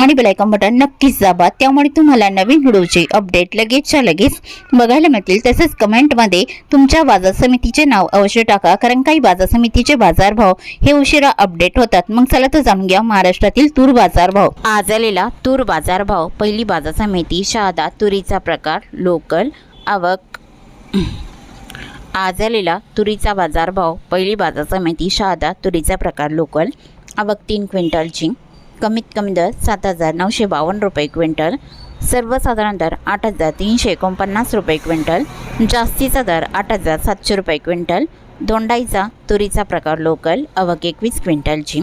आणि bell icon button नक्कीच दाबा. त्यामुळे तुम्हाला नवीन व्हिडिओचे अपडेट लगेचच्या लगेच बघायला मिळतील. तसेच कमेंटमध्ये तुमच्या बाजार समितीचे नाव अवश्य टाका. कारण काही बाजार समितीचे बाजारभाव हे उशिरा अपडेट होतात. मग चला तर जाणून घ्या महाराष्ट्रातील तूर बाजारभाव आज आलेला तूर बाजारभाव पहिली बाजार समिती शहादा तुरीचा प्रकार लोकल आवक. आज आलेला तुरीचा बाजारभाव पहिली बाजार समिती शहादा तुरीचा प्रकार लोकल आवक तीन क्विंटलची कमीत कमी दर सात हजार नऊशे बावन्न रुपये क्विंटल. सर्वसाधारण दर आठ हजार तीनशे एकोणपन्नास रुपये क्विंटल. जास्तीचा दर आठ हजार सातशे रुपये क्विंटल. दोंडाईचा तुरीचा प्रकार लोकल अवघ एकवीस क्विंटलची.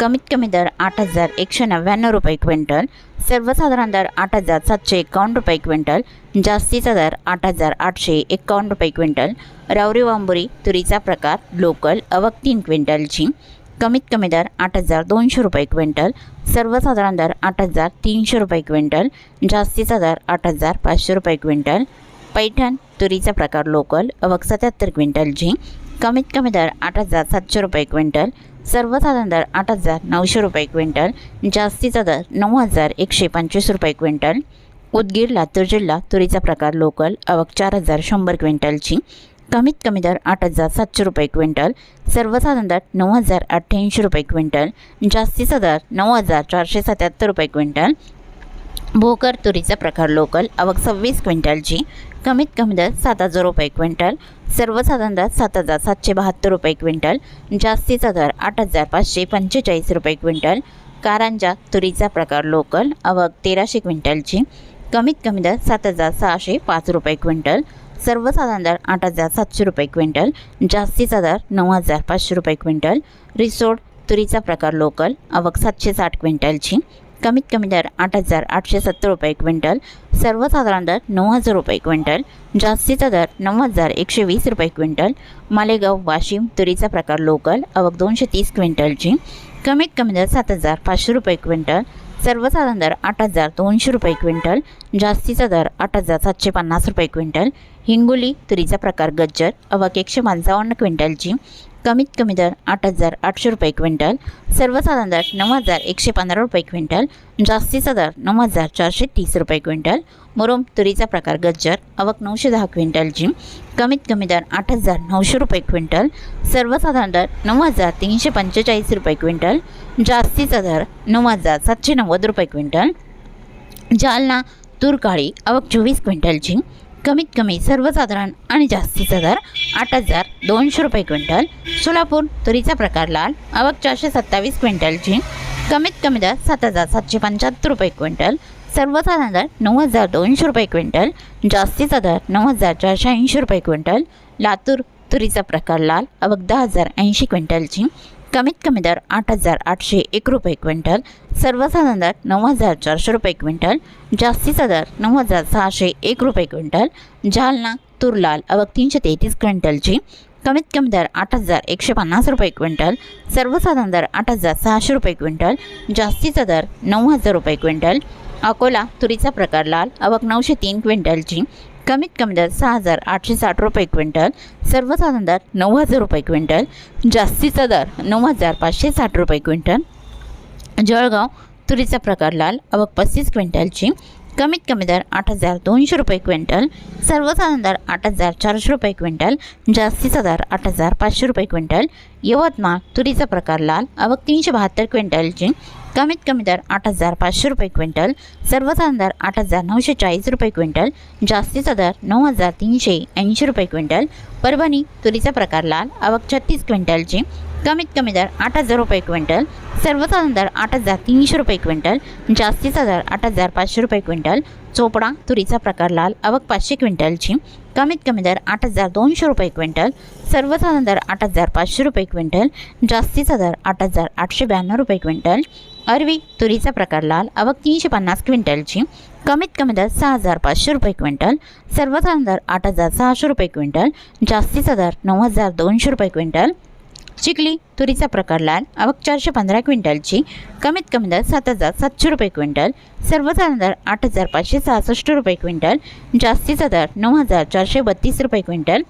कमीत कमी दर आठ हजार एकशे नव्याण्णव रुपये क्विंटल. सर्वसाधारण दर आठ हजार सातशे एकावन्न रुपये क्विंटल. जास्तीचा दर आठ हजार आठशे एकावन्न रुपये क्विंटल. रावरी वांबुरी तुरीचा प्रकार लोकल अवघ तीन क्विंटलची. कमीत कमी दर आठ हजार दोनशे रुपये क्विंटल सर्वसाधारण दर आठ हजार तीनशे रुपये क्विंटल जास्तीचा दर आठ हजार पाचशे रुपये क्विंटल. पैठण तुरीचा प्रकार लोकल अवक सत्याहत्तर क्विंटलची कमीत कमी दर आठ हजार सातशे रुपये क्विंटल सर्वसाधारण दर आठ हजार नऊशे रुपये क्विंटल जास्तीचा दर नऊ हजार एकशे पंचवीस रुपये क्विंटल. उदगीर लातूर जिल्हा तुरीचा प्रकार लोकल अवक चार हजार शंभर क्विंटलची कमीत कमी दर आठ हजार सातशे रुपये क्विंटल सर्वसाधारण दर नऊ हजार अठ्ठ्याऐंशी रुपये क्विंटल जास्तीचा दर नऊ हजार चारशे सत्याहत्तर रुपये क्विंटल. भोकर तुरीचा प्रकार लोकल आवक सव्वीस क्विंटलची कमीत कमी दर सात हजार रुपये क्विंटल सर्वसाधारण दर सात हजार सातशे बहात्तर रुपये क्विंटल जास्तीचा दर आठ हजार पाचशे पंचेचाळीस रुपये क्विंटल. कारंजा तुरीचा प्रकार लोकल आवक तेराशे क्विंटलची कमीत कमी दर सात हजार सहाशे पाच रुपये क्विंटल. सर्वसाधारण दर आठ हजार सातशे रुपये क्विंटल जास्तीचा दर नऊ हजार पाचशे रुपये क्विंटल. रिसोड तुरीचा प्रकार लोकल आवक सातशे साठ क्विंटलची. कमीत कमी दर आठ हजार आठशे सत्तर रुपये क्विंटल सर्वसाधारण दर नऊ हजार रुपये क्विंटल जास्तीचा दर नऊ हजार एकशे वीस रुपये क्विंटल. मालेगाव वाशिम तुरीचा प्रकार लोकल आवक दोनशे तीस क्विंटलची. कमीत कमी दर सात हजार पाचशे रुपये क्विंटल सर्वसाधारण दर आठ हजार दोनशे रुपये क्विंटल जास्तीचा दर आठ हजार सातशे पन्नास रुपये क्विंटल हिंगोली तुरीचा प्रकार गज्जर अवाक एकशे पंचावन्न क्विंटलची कमीत कमी दर आठ हजार आठशे रुपये क्विंटल सर्वसाधारण दर नऊ हजार एकशे पंधरा रुपये क्विंटल जास्तीचा दर नऊ हजार चारशे तीस रुपये क्विंटल मुरुम तुरीचा प्रकार गज्जर अवक नऊशे दहा क्विंटलची कमीत कमी दर आठ हजार नऊशे रुपये क्विंटल सर्वसाधारण दर नऊ हजार तीनशे पंचेचाळीस रुपये क्विंटल जास्तीचा दर नऊ हजार सातशे नव्वद रुपये क्विंटल जालना तूर काळी अवक चोवीस क्विंटलची कमीत कमी सर्वसाधारण आणि जास्तीचा दर आठ हजार दोनशे रुपये क्विंटल. सोलापूर तुरीचा प्रकार लाल आवक चारशे सत्तावीस क्विंटलची कमीत कमी दर सात हजार सातशे पंच्याहत्तर रुपये क्विंटल. सर्वसाधारण दर नऊ हजार दोनशे रुपये क्विंटल जास्तीचा दर नऊ हजार चारशे ऐंशी रुपये क्विंटल. लातूर तुरीचा प्रकार लाल आवक दहा हजार ऐंशी क्विंटलची कमीत कमी दर आठ हजार आठशे एक रुपये क्विंटल सर्वसाधारण दर नऊ हजार चारशे रुपये क्विंटल जास्तीचा दर नऊ हजार सहाशे एक रुपये क्विंटल जालना तुरलाल लाल तीनशे तेहतीस क्विंटलची कमीत कमी दर आठ हजार एकशे पन्नास रुपये क्विंटल सर्वसाधारण दर आठ हजार सहाशे रुपये क्विंटल जास्तीचा दर नऊ हजार रुपये क्विंटल अकोला तुरीचा प्रकार लाल अवक नऊशे तीन क्विंटलची कमीत कमी दर सहा हजार आठशे साठ रुपये क्विंटल सर्वसाधारण दर नऊ हजार रुपये क्विंटल जास्तीचा दर नऊ हजार पाचशे साठ रुपये क्विंटल. जळगाव तुरीचा प्रकार लाल आवक पस्तीस क्विंटलची कमीत कमी दर आठ हजार दोनशे रुपये क्विंटल सर्वसाधारण दर आठ हजार चारशे रुपये क्विंटल जास्तीचा दर आठ हजार पाचशे रुपये क्विंटल. यवतमाळ तुरीचा प्रकार लाल आवक तीनशे बहात्तर क्विंटलची कमीत कमी दर आठ हजार पाचशे रुपये क्विंटल सर्वसाधारण दर आठ हजार नऊशे चाळीस रुपये क्विंटल जास्तीचा दर नऊ हजार तीनशे ऐंशी रुपये क्विंटल परभणी तुरीचा प्रकार लाल आवक छत्तीस क्विंटलची कमीत कमी दर आठ हजार रुपये क्विंटल सर्वसाधारण दर आठ हजार तीनशे रुपये क्विंटल जास्तीचा दर आठ हजार पाचशे रुपये क्विंटल चोपडा तुरीचा प्रकार लाल आवक पाचशे क्विंटलची कमीत कमी दर आठ हजार दोनशे रुपये क्विंटल सर्वसाधारण दर आठ हजार पाचशे रुपये क्विंटल जास्तीचा दर आठ हजार आठशे ब्याण्णव रुपये क्विंटल अरवी तुरीचा प्रकार लाल आवक तीनशे पन्नास क्विंटलची कमीत कमी दर सहा हजार पाचशे रुपये क्विंटल सर्वसाधारण दर आठ हजार सहाशे रुपये क्विंटल जास्तीचा दर नऊ हजार दोनशे रुपये क्विंटल चिखली तुरीचा प्रकार लाल आवक चारशे पंधरा क्विंटलची कमीत कमी दर सात हजार सातशे रुपये क्विंटल सर्वसाधारण दर आठ हजार पाचशे सहासष्ट रुपये क्विंटल जास्तीचा दर नऊ हजार चारशे बत्तीस रुपये क्विंटल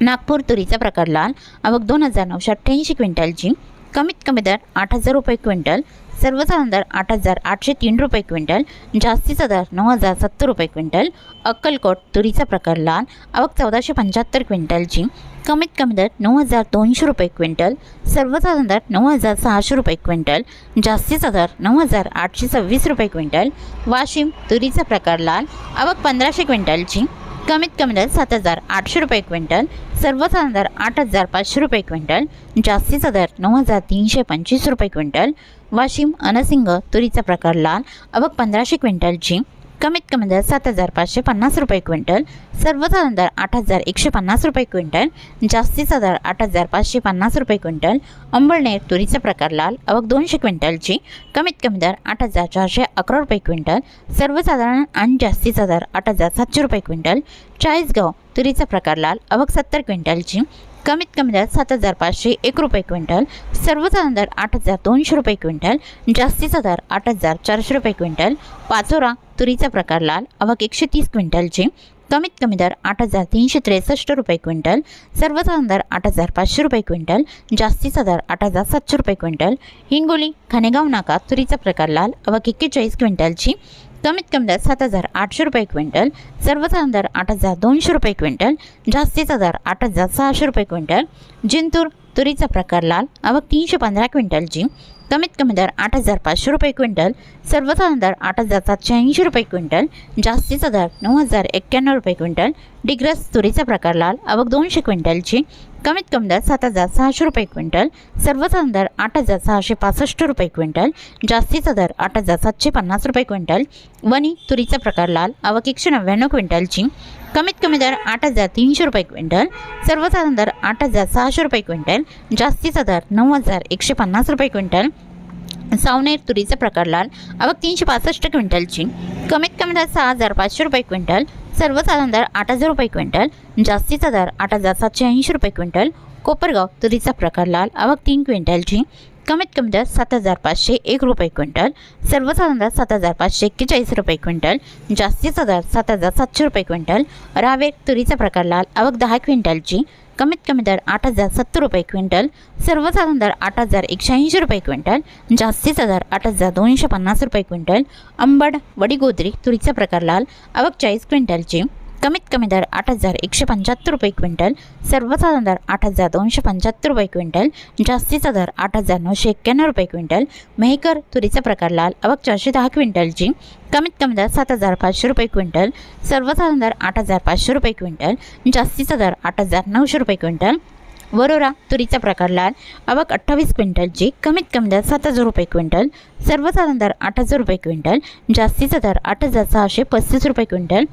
नागपूर तुरीचा प्रकार लाल आवक दोन हजार नऊशे अठ्ठ्याऐंशी क्विंटलची कमीत कमी दर आठ हजार रुपये क्विंटल सर्वसाधारण दर आठ हजार आठशे तीन रुपये क्विंटल जास्तीचा दर नऊ हजार सत्तर रुपये क्विंटल अक्कलकोट तुरीचा प्रकार लाल आवक चौदाशे पंच्याहत्तर क्विंटलची कमीत कमी दर नऊ हजार दोनशे रुपये क्विंटल सर्वसाधारण दर नऊ हजार सहाशे रुपये क्विंटल जास्तीचा दर नऊ हजार आठशे सव्वीस रुपये क्विंटल वाशिम तुरीचा प्रकार लाल आवक पंधराशे क्विंटलची कमीत कमी दर सात हजार आठशे रुपये क्विंटल सर्वसाधारण दर आठ हजार पाचशे रुपये क्विंटल जास्तीचा दर नऊ हजार तीनशे पंचवीस रुपये क्विंटल वाशिम अनसिंग तुरीचा प्रकार लाल अबक पंधराशे क्विंटलची कमीत कमी दर सात हजार पाचशे पन्नास रुपये क्विंटल सर्वसाधारण दर आठ हजार एकशे पन्नास रुपये क्विंटल जास्तीचा दर आठ हजार पाचशे पन्नास रुपये क्विंटल अंबळनेर तुरीचा प्रकार लाल अवक दोनशे क्विंटलची कमीत कमी दर आठ हजार चारशे अकरा रुपये क्विंटल सर्वसाधारण आणि जास्तीचा दर आठ हजार सातशे रुपये क्विंटल चाळीसगाव तुरीचा प्रकार लाल अवक सत्तर क्विंटलची कमीत कमी दर सात हजार पाचशे एक रुपये क्विंटल सर्वसाधारण दर आठ हजार दोनशे रुपये क्विंटल जास्तीचा दर आठ हजार चारशे रुपये क्विंटल पाचोरा तुरीचा प्रकार लाल आवक एकशे तीस क्विंटलची कमीत कमी दर आठ हजार तीनशे त्रेसष्ट रुपये क्विंटल सर्वसाधारण दर आठ हजार पाचशे रुपये क्विंटल जास्तीचा दर आठ हजार सातशे रुपये क्विंटल हिंगोली खानेगाव नाका तुरीचा प्रकार लाल आवक एक्केचाळीस क्विंटलची कमीत कमी दर सात हजार आठशे रुपये क्विंटल सर्वसाधारण दर आठ हजार दोनशे रुपये क्विंटल जास्तीचा दर आठ हजार सहाशे रुपये क्विंटल जिंतूर तुरीचा प्रकार लाल आवक तीनशे पंधरा क्विंटलची कमीत कमी दर आठ हजार पाचशे रुपये क्विंटल सर्वसाधारण दर आठ हजार सातशे ऐंशी रुपये क्विंटल जास्तीचा दर नऊ हजार एक्क्याण्णव रुपये क्विंटल डिग्रस तुरीचा प्रकार लाल आवक दोनशे क्विंटलची कमीत कमी दर सात हजार सहाशे रुपये क्विंटल सर्वसाधारण दर आठ हजार सहाशे पासष्ट रुपये क्विंटल जास्तीचा दर आठ हजार सातशे पन्नास रुपये क्विंटल वनी तुरीचा प्रकार लाल आवक एकशे नव्याण्णव क्विंटलची कमीत कमी दर आठ हजार तीनशे रुपये क्विंटल सर्वसाधारण दर आठ हजार सहाशे रुपये क्विंटल जास्तीचा दर नऊ हजार एकशे पन्नास रुपये क्विंटल. सावनेर तुरीचा प्रकार लाल आवक तीनशे पासष्ट क्विंटलची. कमीत कमी दर सहा हजार पाचशे रुपये क्विंटल सर्वसाधारण दर आठ हजार रुपये क्विंटल जास्तीचा दर आठ हजार सातशे ऐंशी रुपये क्विंटल. कोपरगाव तुरीचा प्रकार लाल आवक तीन क्विंटलची. कमीत कमी दर सात हजार पाचशे एक रुपये क्विंटल सर्वसाधारण दर सात हजार पाचशे एक्केचाळीस रुपये क्विंटल जास्तीचा दर सात हजार सातशे रुपये क्विंटल रावेर तुरीचा प्रकार लाल आवक दहा क्विंटलची कमीत कमी दर आठ हजार सत्तर रुपये क्विंटल सर्वसाधारण दर आठ हजार एकशे ऐंशी रुपये क्विंटल जास्तीचा दर आठ हजार दोनशे पन्नास रुपये क्विंटल अंबड वडीगोद्री तुरीचा प्रकार लाल आवक चाळीस क्विंटलची. कमीत कमी दर आठ हजार एकशे पंच्याहत्तर रुपये क्विंटल सर्वसाधारण दर आठ हजार दोनशे पंच्याहत्तर रुपये क्विंटल जास्तीचा दर आठ हजार नऊशे एक्क्याण्णव रुपये क्विंटल मेहकर तुरीचा प्रकार लाल आवक चारशे दहा क्विंटलची कमीत कमी दर सात हजार पाचशे रुपये क्विंटल सर्वसाधारण दर आठ हजार पाचशे रुपये क्विंटल जास्तीचा दर आठ हजार नऊशे रुपये क्विंटल वरोरा तुरीचा प्रकार लाल आवक अठ्ठावीस क्विंटलची कमीत कमी दर सात हजार रुपये क्विंटल सर्वसाधारण दर आठ हजार रुपये क्विंटल जास्तीचा दर आठ हजार सहाशे पस्तीस रुपये क्विंटल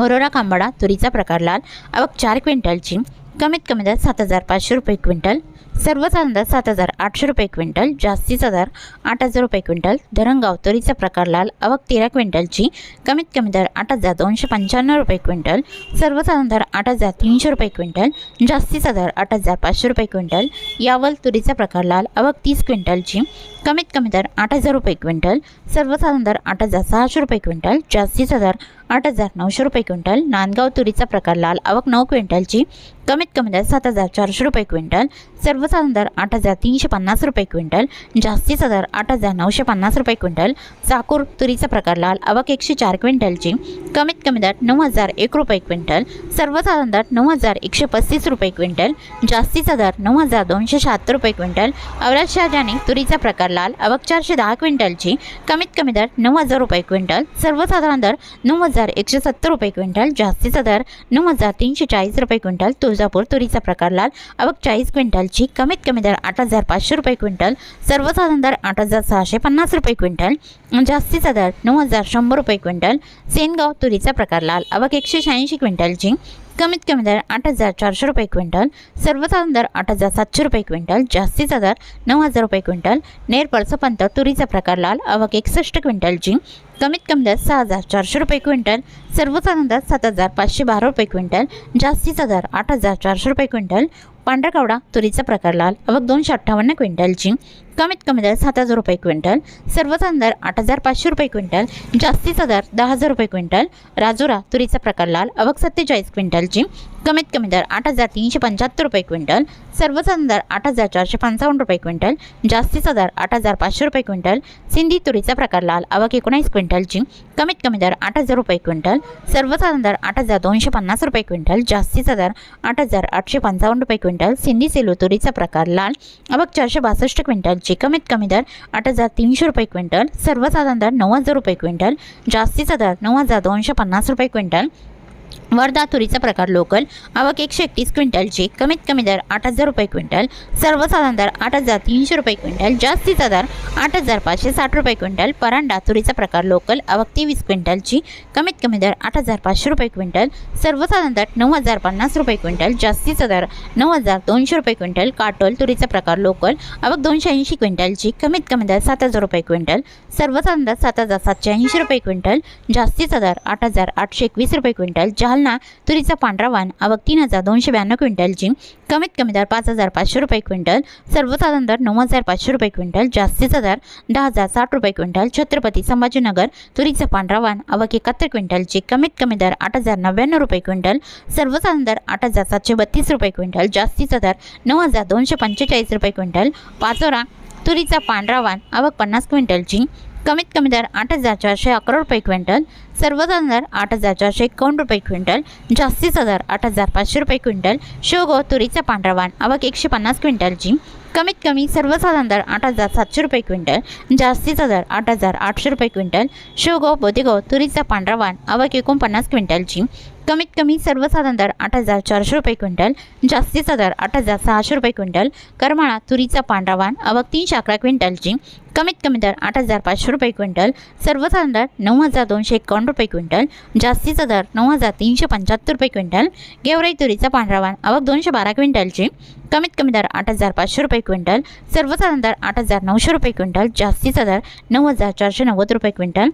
ओरोरा कांबाडा तुरीचा प्रकार लाल आवक चार क्विंटलची कमीत कमी दर सात हजार पाचशे रुपये क्विंटल. सर्वसाधारण अंदाज सात हजार आठशे रुपये क्विंटल जास्तीचा दर आठ हजार रुपये क्विंटल धरणगाव तुरीचा प्रकार लाल आवक तेरा क्विंटलची कमीत कमी दर आठ हजार दोनशे पंच्याण्णव रुपये क्विंटल सर्वसाधारण दर आठ हजार तीनशे रुपये क्विंटल जास्तीचा दर आठ हजार पाचशे रुपये क्विंटल यावल तुरीचा प्रकार लाल आवक तीस क्विंटलची कमीत कमी दर आठ हजार रुपये क्विंटल सर्वसाधारण दर आठ हजार सहाशे रुपये क्विंटल जास्तीचा दर आठ हजार नऊशे रुपये क्विंटल नांदगाव तुरीचा प्रकार लाल आवक नऊ क्विंटलची कमीत कमी दर सात हजार चारशे रुपये क्विंटल सर्वसाधारण दर आठ हजार तीनशे पन्नास रुपये क्विंटल जास्तीचा दर आठ हजार नऊशे पन्नास रुपये क्विंटल चाकूर तुरीचा प्रकार लाल आवक एकशे चार क्विंटलची कमीत कमी दर नऊ हजार एक रुपये क्विंटल सर्वसाधारण दर नऊ हजार एकशे पस्तीस रुपये क्विंटल जास्तीचा दर नऊ हजार दोनशे शहात्तर रुपये क्विंटल अवराज शहाजानी तुरीचा प्रकार लाल आवक चारशे दहा क्विंटलची कमीत कमी दर नऊ हजार रुपये क्विंटल सर्वसाधारण दर नऊ हजार एकशे सत्तर रुपये क्विंटल जास्तीचा दर नऊ हजार तीनशे चाळीस रुपये क्विंटल तुळजापूर तुरीचा प्रकार लाल आवक चाळीस क्विंटल क्विंटलची कमीत कमी दर आठ हजार पाचशे रुपये क्विंटल सर्वसाधारण दर आठ हजार सहाशे पन्नास रुपये क्विंटल जास्तीचा दर नऊ हजार शंभर रुपये क्विंटल सेनगाव तुरीचा प्रकार लाल आवक एकशे शहाऐंशी क्विंटलची कमीत कमी दर आठ हजार चारशे रुपये क्विंटल सर्वसाधारण दर आठ हजार सातशे रुपये क्विंटल जास्तीचा दर नऊ हजार रुपये क्विंटल नेरपळसपंत तुरीचा प्रकार लाल आवक एकसष्ट क्विंटलची कमीत कमी दर सहा हजार चारशे रुपये क्विंटल सर्वसाधारण दर सात हजार पाचशे बारा रुपये क्विंटल जास्तीचा दर आठ हजार चारशे रुपये क्विंटल पांढरा कावडा तुरीचा प्रकार लाल आवक दोनशे अठ्ठावन्न क्विंटलची कमीत कमी दर सात हजार रुपये क्विंटल सर्वसाधारण दर आठ हजार पाचशे रुपये क्विंटल जास्तीचा दर दहा हजार रुपये क्विंटल राजुरा तुरीचा प्रकार लाल आवक सत्तेचाळीस क्विंटलची कमीत कमी दर आठ हजार तीनशे पंच्याहत्तर रुपये क्विंटल सर्वसाधारण दर आठ हजार चारशे पंचावन्न रुपये क्विंटल जास्तीचा दर आठ हजार पाचशे रुपये क्विंटल सिंधी तुरीचा प्रकार लाल आवक एकोणीस क्विंटलची कमीत कमी दर आठ हजार रुपये क्विंटल सर्वसाधारण दर आठ हजार दोनशे पन्नास रुपये क्विंटल जास्तीचा दर आठ हजार आठशे पंचावन्न रुपये क्विंटल सिंधी सेलो तुरीचा प्रकार लाल आवक चारशे बासष्ट क्विंटलची कमीत कमी दर आठ हजार तीनशे रुपये क्विंटल सर्वसाधारण दर नऊ हजार रुपये क्विंटल जास्तीचा दर नऊ हजार दोनशे पन्नास रुपये क्विंटल वर्धा तुरीचा प्रकार लोकल. आवक एकशे एकतीस क्विंटलची कमीत कमी दर आठ हजार रुपये क्विंटल. सर्वसाधारण दर आठ हजार तीनशे रुपये क्विंटल. जास्तीचा दर आठ हजार पाचशे साठ रुपये क्विंटल. परांडा तुरीचा प्रकार लोकल. आवक तेवीस क्विंटलची कमीत कमी दर आठ हजार पाचशे रुपये क्विंटल. सर्वसाधारण दर नऊ हजार पन्नास रुपये क्विंटल. जास्तीचा दर नऊ हजार दोनशे रुपये क्विंटल. काटोल तुरीचा प्रकार लोकल. आवक दोनशे ऐंशी क्विंटलची कमीत कमी दर सात हजार रुपये क्विंटल. सर्वसाधारण दर सात हजार सातशे ऐंशी रुपये क्विंटल. जास्तीचा दर आठ हजार आठशे एकवीस रुपये क्विंटल. जालना तुरीचा पांढरा वाण आवक तीन हजार दोनशे ब्याण्णव क्विंटलची कमीत कमी दर पाच हजार पाचशे रुपये क्विंटल सर्वसाधारण दर नऊ हजार पाचशे रुपये क्विंटल जास्तीचा दर दहा हजार साठ रुपये क्विंटल छत्रपती संभाजीनगर तुरीचा पांढरा वाण आवक एकाहत्तर क्विंटलची कमीत कमी दर आठ हजार नव्याण्णव रुपये क्विंटल सर्वसाधारण दर आठ हजार सातशे बत्तीस रुपये क्विंटल जास्तीचा दर नऊ हजार दोनशे पंचेचाळीस रुपये क्विंटल पाचोरा तुरीचा पांढरा वाण आवक पन्नास क्विंटलची कमीत कमी दर आठ हजार चारशे अकरा रुपये क्विंटल सर्वसाधारण दर आठ हजार चारशे एकावन्न रुपये क्विंटल जास्तीचा दर आठ हजार पाचशे रुपये क्विंटल शिवगो तुरीचा पांढरा वाण आवक एकशे पन्नास क्विंटलची. कमीत कमी सर्वसाधारण दर आठ हजार सातशे रुपये क्विंटल जास्तीचा दर आठ हजार आठशे रुपये क्विंटल शिवगो बोदेगाव तुरीचा पांढरा वाण आवक एकोणपन्नास क्विंटलची. कमीत कमी सर्वसाधारण दर आठ हजार चारशे रुपये क्विंटल जास्तीचा दर आठ हजार सहाशे रुपये क्विंटल करमाळा तुरीचा पांढरा वाण आवक तीनशे अकरा क्विंटलची. कमीत कमी दर आठ हजार पाचशे रुपये क्विंटल सर्वसाधारण दर नऊ हजार दोनशे एकावन्न रुपये क्विंटल जास्तीचा दर नऊ हजार तीनशे पंच्याहत्तर रुपये क्विंटल गेवराई तुरीचा पांढरा वाण आवक दोनशे बारा क्विंटलची कमीत कमी दर आठ हजार पाचशे रुपये क्विंटल सर्वसाधारण दर आठ हजार नऊशे रुपये क्विंटल जास्तीचा दर नऊ हजार चारशे नव्वद रुपये क्विंटल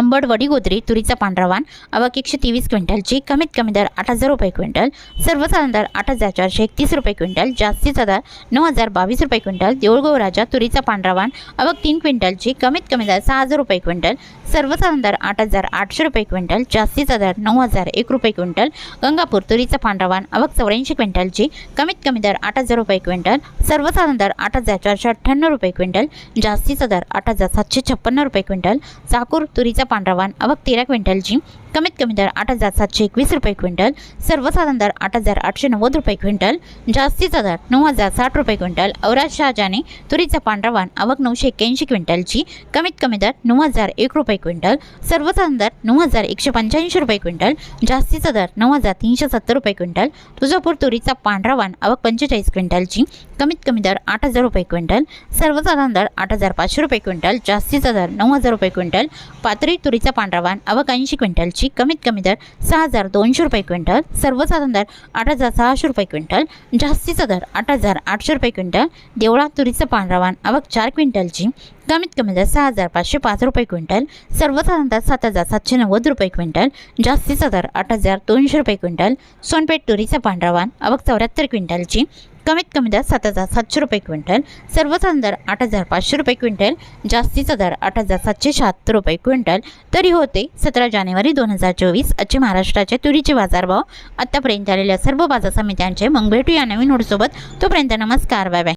आंबट वडी गोदरी तुरीचा पांढरा वाण आवक एकशे तेवीस क्विंटलची कमीत कमी दर आठ हजार रुपये क्विंटल सर्वसाधारण दर आठ हजार चारशे एकतीस रुपये क्विंटल जास्तीचा दर नऊ हजार बावीस रुपये क्विंटल देऊळगाव राजा तुरीचा पांढरा वाण आवक तीन क्विंटलची कमीत कमी दर सहा हजार रुपये क्विंटल सर्वसाधारण दर आठ हजार आठशे रुपये क्विंटल जास्तीचा दर नऊ हजार एक रुपये क्विंटल गंगापूर तुरीचा पांढरा वाण आवक चौऱ्याऐंशी क्विंटलची कमीत कमी दर आठ हजार रुपये क्विंटल सर्वसाधारण दर आठ हजार चारशे अठ्ठ्याण्णव रुपये क्विंटल जास्तीचा दर आठ हजार सातशे छप्पन्न रुपये क्विंटल चाकूर तुरीचा पांढरा वाण आवक तेरा क्विंटलची कमीत कमी दर आठ हजार सातशे एकवीस रुपये क्विंटल सर्वसाधारण दर आठ हजार आठशे नव्वद रुपये क्विंटल जास्तीचा दर नऊ हजार साठ रुपये क्विंटल औराज शहाजाने तुरीचा पांढरा वाण आवक नऊशे एक्क्याऐंशी क्विंटलची कमीत कमी दर नऊ हजार एक रुपये क्विंटल सर्वसाधारण दर नऊ हजार एकशे पंच्याऐंशी रुपये क्विंटल जास्तीचा दर नऊ हजार तीनशे सत्तर रुपये क्विंटल तुळजापूर तुरीचा पांढरा वाण आवक पंचेचाळीस क्विंटलची कमीत कमी दर आठ हजार रुपये क्विंटल सर्वसाधारण दर आठ हजार पाचशे रुपये क्विंटल जास्तीचा दर नऊ हजार रुपये क्विंटल पाथरी तुरीचा पांढरा वाण आवक ऐंशी क्विंटलची कमीत कमी दर सहा हजार दोनशे रुपये क्विंटल सर्वसाधारण दर आठ हजार सहाशे रुपये क्विंटल जास्तीचा दर आठ हजार आठशे रुपये क्विंटल देवळा तुरीचं पांढरा वाण आवक चार क्विंटलची कमीत कमी दर सहा हजार पाचशे पाच रुपये क्विंटल सर्वसाधारण दर सात हजार सातशे नव्वद रुपये क्विंटल जास्तीचा दर आठ हजार दोनशे रुपये क्विंटल सोनपेठ तुरीचा पांढरा वाण आवक चौऱ्याहत्तर क्विंटलची कमीत कमी दर सात हजार सातशे रुपये क्विंटल सर्वसाधारण दर आठ हजार पाचशे रुपये क्विंटल जास्तीचा दर आठ हजार सातशे शहात्तर रुपये क्विंटल. तरी होते सतरा जानेवारी दोन हजार चोवीस आजचे महाराष्ट्राचे तुरीचे बाजारभाव. आत्तापर्यंत आलेल्या सर्व बाजार समित्यांचे मग भेटू या नवीन नोटसोबत तोपर्यंत नमस्कार बाय बाय.